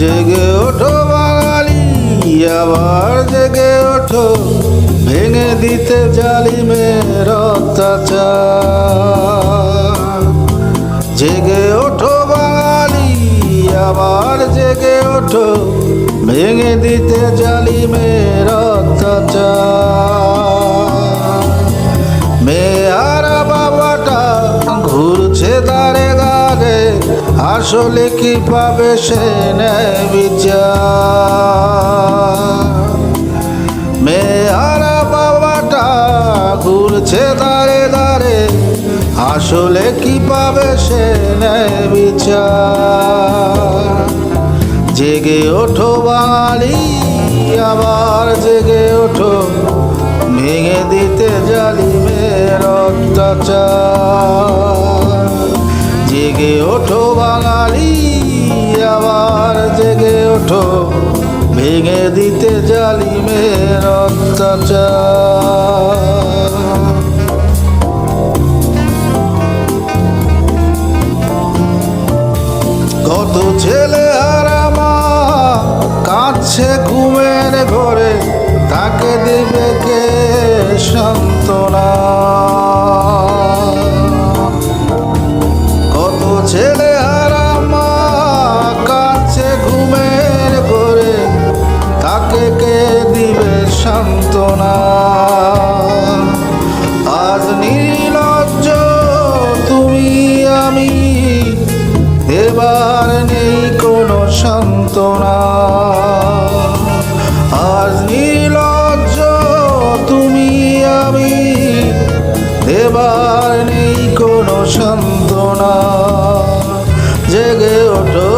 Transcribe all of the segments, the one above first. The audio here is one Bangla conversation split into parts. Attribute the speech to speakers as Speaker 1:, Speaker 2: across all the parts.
Speaker 1: জেগে ওঠো বাঙালি, আবার জেগে ওঠো, ভেঙে দিতে জালিমের অত্যাচার। জেগে ওঠো বাঙালি, আবার জেগে ওঠো, ভেঙে দিতে জালিমের অত্যাচার। মেয়ারা আসলে কি পাবে সে বিচার মেয়ারা বাবাটা ঘুরছে দাঁড়ে দাঁড়ে আসলে কি পাবে সে বিচার জেগে ওঠো বাঙালি, আবার জেগে ওঠো, ভেঙে দিতে জালি জালিমের অত্যাচার। জেগে ওঠো বাঙালি, আবার জেগে ওঠো। ভেঙে দিতে জালিমের অত্যাচার। কত ছেলে হারামা কাঁদছে ঘুমের ঘরে, তাকে দিবে কে সান্ত্বনা। আজ নির্লজ্জ তুমি আমি। এবার নেই কোনো সান্ত্বনা। আজ নির্লজ্জ তুমি আমি। এবার নেই কোনো সান্ত্বনা। জেগে ওঠো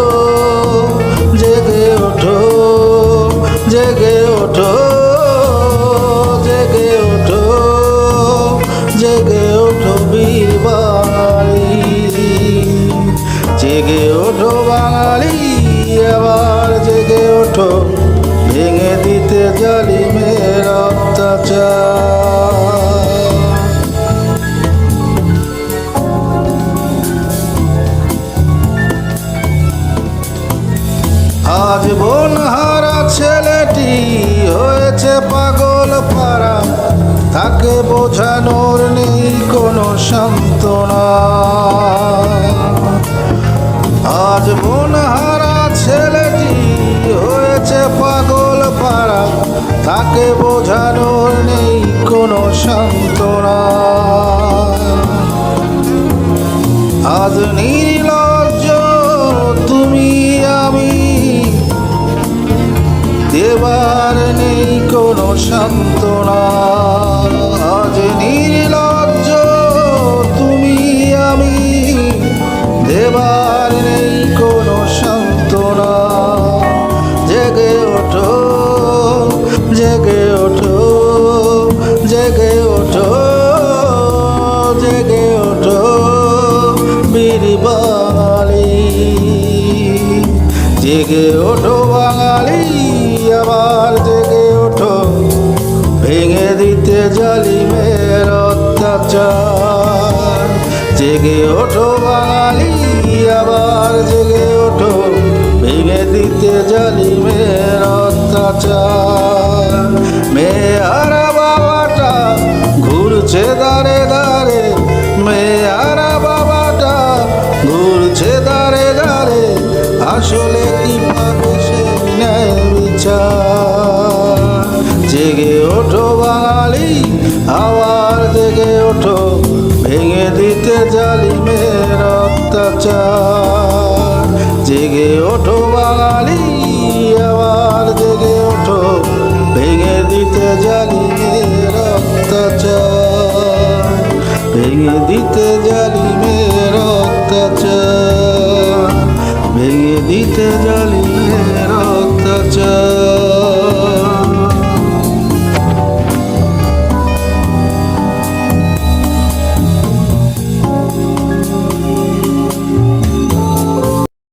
Speaker 1: জেগে ওঠো জেগে ওঠো। জেগে ওঠো বাঙালি আবার জেগে ওঠো। ভেঙে দিতে জালিমের অত্যাচার। আজ বোন হারা ছেলেটি হয়েছে পাগল পাড়া। তাকে বোঝানোর পাড়া তাকে বোঝানোর নেই কোনো সান্ত্বনা। আজ নির্লজ্জ তুমি আমি দেবার নেই কোনো সান্ত্বনা। আজ নির্লজ্জ তুমি আমি দেবার অত্যাচার জেগে ওঠো বাঙালি আবার জেগে ওঠো ভেঙে দিতে জালিমের অত্যাচার। মেয়ার ওঠো ভেঙে দিতে জালিমের অত্যাচার। জেগে ওঠো বাঙালি, আবার জেগে ওঠো, ভেঙে দিতে জালিমের অত্যাচার। ভেঙে দিতে জালিমের অত্যাচার। ভেঙে দিতে জালিমের অত্যাচার।